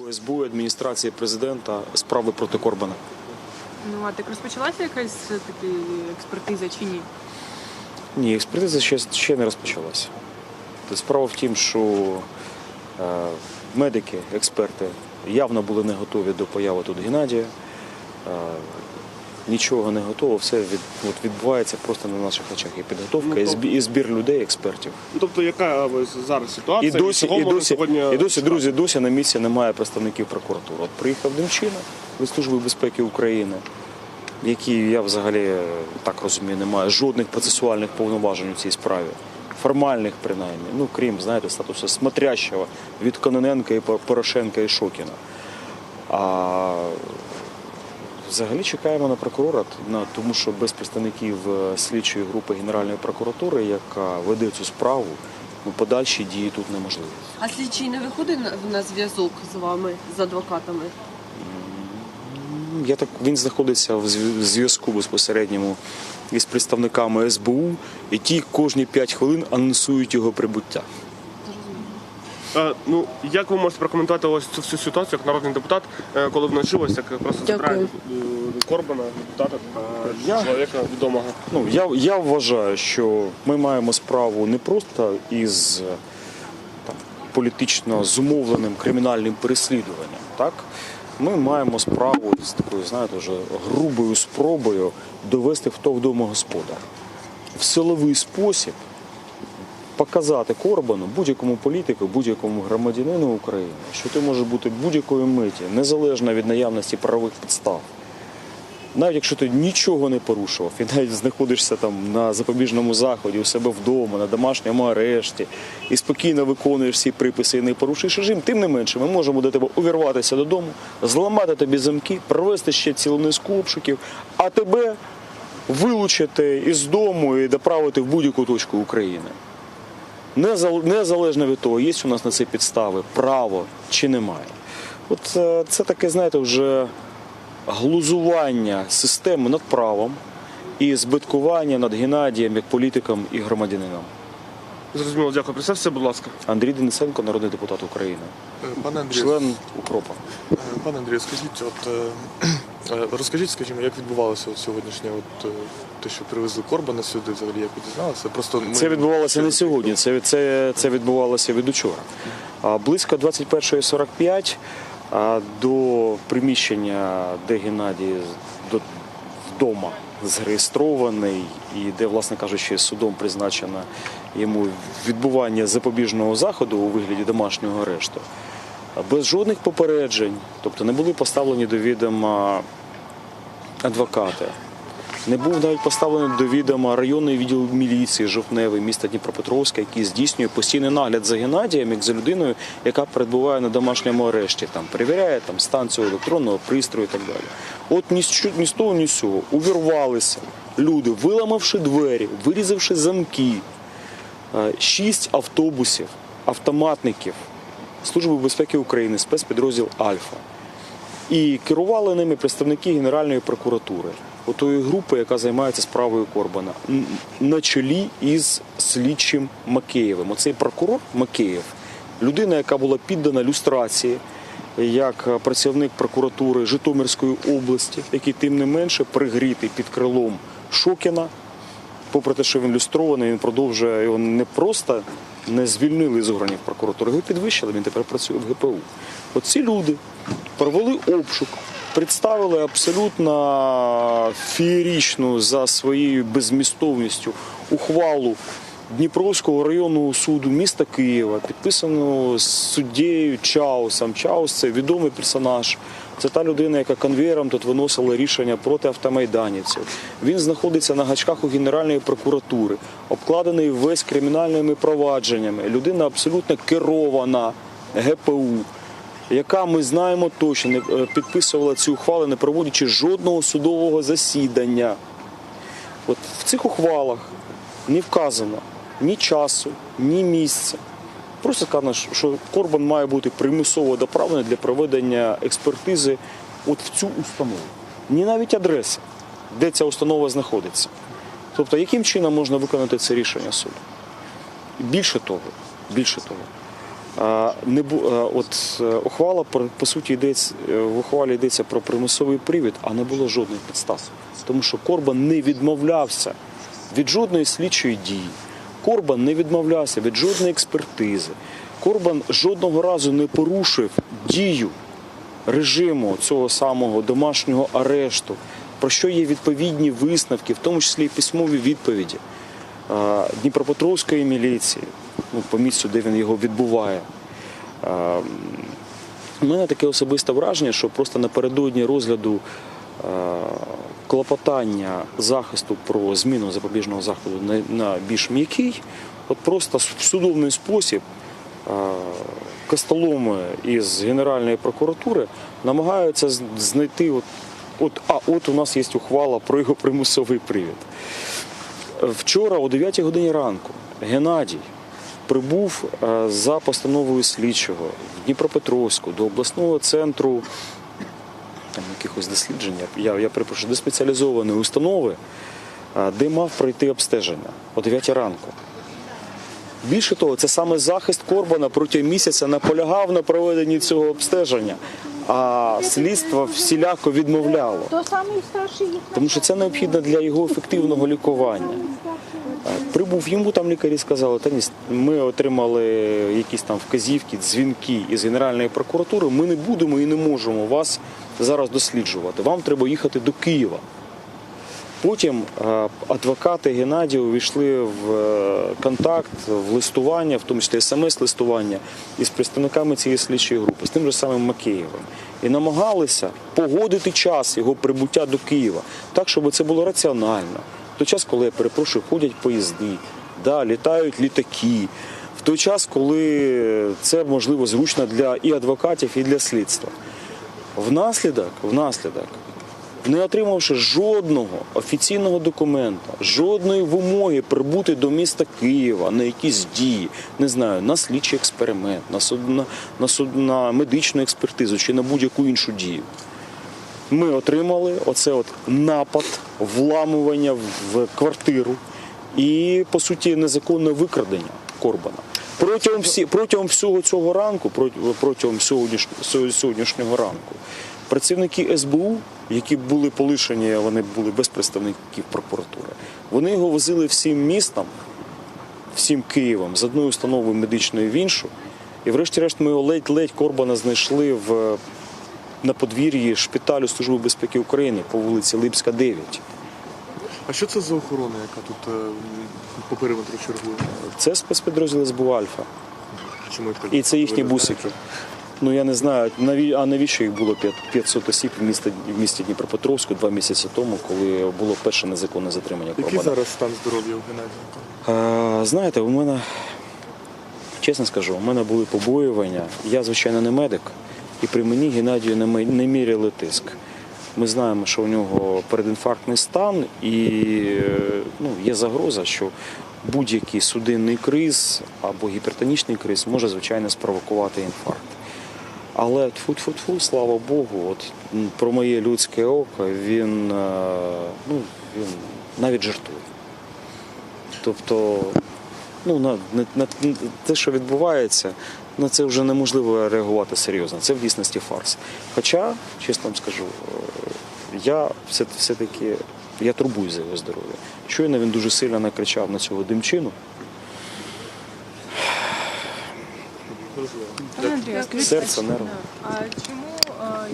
У СБУ і адміністрації президента справи проти Корбана. Ну а так розпочалася якась таки експертиза чи ні? Ні, експертиза ще, ще не розпочалася. Справа в тім, що е, медики, експерти явно були не готові до появи тут Геннадія. Нічого не готово, все від, от відбувається просто на наших очах. І підготовка, Ну, і, то- збі- і збір людей, експертів. Ну, Тобто, яка зараз І досі, чого і досі, сьогодні і досі, друзі, досі на місці немає представників прокуратури. От приїхав Демчина від Служби безпеки України, який я взагалі е, так розумію, не має жодних процесуальних повноважень у цій справі. Формальних, принаймні, ну крім, знаєте, статусу смотрящого від Кононенка і По- Порошенка і Шокіна. А взагалі чекаємо на прокурора, тому що без представників е, слідчої групи Генеральної прокуратури, яка веде цю справу, ну, подальші дії тут неможливі. А слідчий не виходить на- зв'язок з вами, з адвокатами? Я так він знаходиться в зв'язку безпосередньому із представниками СБУ, і ті кожні 5 хвилин анонсують його прибуття. Е, ну як ви можете прокоментувати ось цю всю ситуацію як народний депутат, е, коли вночі ось як просто забирають е, Корбана, депутата та Я- чоловіка відомого. Ну я, я вважаю, що ми маємо справу не просто із там, політично зумовленим кримінальним переслідуванням. Так ми маємо справу з такою, знаєте, вже грубою спробою довести хто вдома господар в силовий спосіб. Показати Корбану, будь-якому політику, будь-якому громадянину України, що ти можеш бути будь-якої миті, незалежно від наявності правових підстав. Навіть якщо ти нічого не порушував, і навіть знаходишся там на запобіжному заході у себе вдома, на домашньому арешті, і спокійно виконуєш всі приписи і не порушуєш режим, тим не менше, ми можемо до тебе увірватися додому, зламати тобі замки, провести ще цілу низку обшуків, а тебе вилучити із дому і доправити в будь-яку точку України. Незал- Незалежно від того, є у нас на це підстави, право чи немає. От е, це таке, знаєте, вже глузування системи над правом і збиткування над Геннадієм як політиком і громадянином. Зрозуміло, дякую. Представся, будь ласка. Андрій Денисенко, народний депутат України, Е, Пане Андрію, член Укропа. е, пане Андрію, скажіть, от розкажіть, скажімо, як відбувалося от сьогоднішнє, от е, те, що привезли Корбана сюди, взагалі як ви дізналися? Просто ми- Це відбувалося не сьогодні, це, це, це відбувалося від учора. Близько 21.45 а, до приміщення, де Геннадій до, вдома зареєстрований і де, власне кажучи, судом призначено йому відбування запобіжного заходу у вигляді домашнього арешту. Без жодних попереджень, тобто не були поставлені до відома адвокати. Не був навіть поставлений до відома районний відділ міліції Жовтневий міста Дніпропетровська, який здійснює постійний нагляд за Геннадієм, як за людиною, яка перебуває на домашньому арешті. Там перевіряє там стан цього електронного пристрою і так далі. От ні з того, ні з цього увірвалися люди, виламавши двері, вирізавши замки, е, шість автобусів, автоматників Служби безпеки України, спецпідрозділ Альфа. І керували ними представники Генеральної прокуратури, отої групи, яка займається справою Корбана, на чолі із слідчим Макеєвим. Оцей прокурор Макеєв, людина, яка була піддана люстрації як працівник прокуратури Житомирської області, який тим не менше пригрітий під крилом Шокіна, попри те, що він люстрований, він продовжує його не просто не звільнили з органів прокуратури, його підвищили, він тепер працює в ГПУ. Оці люди провели обшук, представили абсолютно феєрічну за своєю безмістовністю ухвалу Дніпровського районного суду міста Києва, підписану суддєю Чаусом. Чаус це відомий персонаж. Це та людина, яка конвеєром тут виносила рішення проти автомайданівців. Він знаходиться на гачках у Генеральної прокуратури, обкладений весь кримінальними провадженнями. Людина абсолютно керована ГПУ, яка ми знаємо точно не е, підписувала ці ухвали, не проводячи жодного судового засідання. От в цих ухвалах не вказано ні часу, ні місця. Просто сказано, що Корбан має бути примусово доправлений для проведення експертизи от в цю установу. Ні навіть адреси, де ця установа знаходиться. Тобто, яким чином можна виконати це рішення суду? Більше того, більше того, Не бу- от е, ухвала по суті йдеться е, в ухвалі йдеться про примусовий привід, а не було жодних підстав. Тому що Корбан не відмовлявся від жодної слідчої дії. Корбан не відмовлявся від жодної експертизи. Корбан жодного разу не порушив дію режиму цього самого домашнього арешту, про що є відповідні висновки, в тому числі і письмові відповіді Дніпропетровської міліції, ну, по місцю, де він його відбуває. Е, У мене таке особисте враження, що просто напередодні розгляду е, клопотання захисту про зміну запобіжного заходу на, на більш м'який, от просто в судовний спосіб е, костоломи із Генеральної прокуратури намагаються знайти, от, от, а от у нас є ухвала про його примусовий привід. Вчора о 9 годині ранку Геннадій прибув е, за постановою слідчого в Дніпропетровську до обласного центру там, якихось досліджень, я, я перепрошую, до спеціалізованої установи, е, де мав пройти обстеження о 9 ранку. Більше того, це саме захист Корбана протягом місяця наполягав на проведенні цього обстеження, а слідство всіляко відмовляло. Тому що це необхідно для його ефективного лікування. Прибув йому там лікарі сказали, та ні, ми отримали якісь там вказівки, дзвінки із Генеральної прокуратури. Ми не будемо і не можемо вас зараз досліджувати. Вам треба їхати до Києва. Потім е, адвокати Геннадія увійшли в е, контакт, в листування, в тому числі смс-листування із представниками цієї слідчої групи, з тим же самим Макеєвим. І намагалися погодити час його прибуття до Києва так, щоб це було раціонально. В той час, коли я перепрошую, ходять поїзди, да, літають літаки. В той час, коли це можливо зручно для і адвокатів, і для слідства. Внаслідок, внаслідок, не отримавши жодного офіційного документа, жодної вимоги прибути до міста Києва на якісь дії, не знаю, на слідчий експеримент, на, суд, на, на, суд, на медичну експертизу чи на будь-яку іншу дію. Ми отримали оце от напад, вламування в квартиру і, по суті, незаконне викрадення Корбана. Протягом, всі, протягом всього цього ранку, протягом сьогоднішнього, ранку, працівники СБУ, які були полишені, вони були без представників прокуратури, вони його возили всім містом, всім Києвом з одної установи медичної в іншу. І врешті-решт ми його ледь-ледь Корбана знайшли в, на подвір'ї шпиталю Служби безпеки України по вулиці Липська, 9. А що це за охорона, яка тут е, по периметру чергує? Це спецпідрозділ СБУ Альфа. Чому їх так? І це їхні бусики. Ну я не знаю, наві- а навіщо їх було п'ят- 500 осіб в місті, в місті Дніпропетровську два місяці тому, коли було перше незаконне затримання Який Корбана. зараз стан здоров'я у Геннадія? Знаєте, у мене, чесно скажу, у мене були побоювання. Я, звичайно, не медик, і при мені Геннадію не, міряли тиск. Ми знаємо, що у нього передінфарктний стан, і ну, є загроза, що будь-який судинний криз або гіпертонічний криз може, звичайно, спровокувати інфаркт. Але тфу-тфу-тфу, слава Богу, от про моє людське око він, е, ну, він навіть жартує. Тобто, ну, на, на, на те, що відбувається, на це вже неможливо реагувати серйозно. Це в дійсності фарс. Хоча, чесно вам скажу, е, я все, все-таки я турбую за його здоров'я. Щойно він дуже сильно накричав на цього димчину. Скажіть, Серце, а нерви. А чому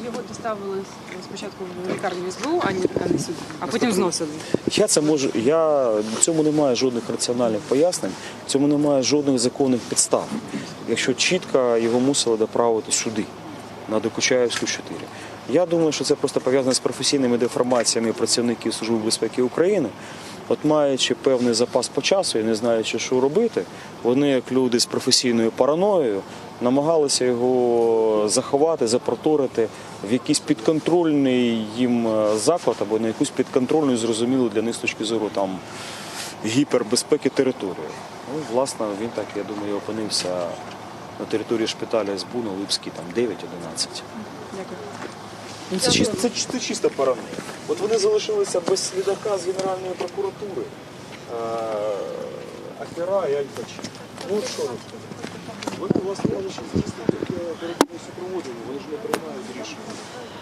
його доставили спочатку в лікарню СБУ, а не, сюди, а потім знов сюди? Я це можу. Я цьому немає жодних раціональних пояснень, цьому немає жодних законних підстав. Якщо чітко його мусили доправити сюди, на Докучаєвську 4. Я думаю, що це просто пов'язано з професійними деформаціями працівників Служби безпеки України. От маючи певний запас по часу і не знаючи, що робити, вони, як люди з професійною параноєю, намагалися його заховати, запроторити в якийсь підконтрольний їм е, заклад або на якусь підконтрольну, зрозумілу для них з точки зору там гіпербезпеки територію. Ну, власне, він так, я думаю, опинився на території шпиталя СБУ на Липській, там 9-11. Дякую. Ну, це, чисто, це, це чисто параноя. От вони залишилися без слідака з Генеральної прокуратури. Ахера і Альпач. Ну що розказати? Ви у вас можуть здійснити перед супроводимо, вони ж не приймають рішення.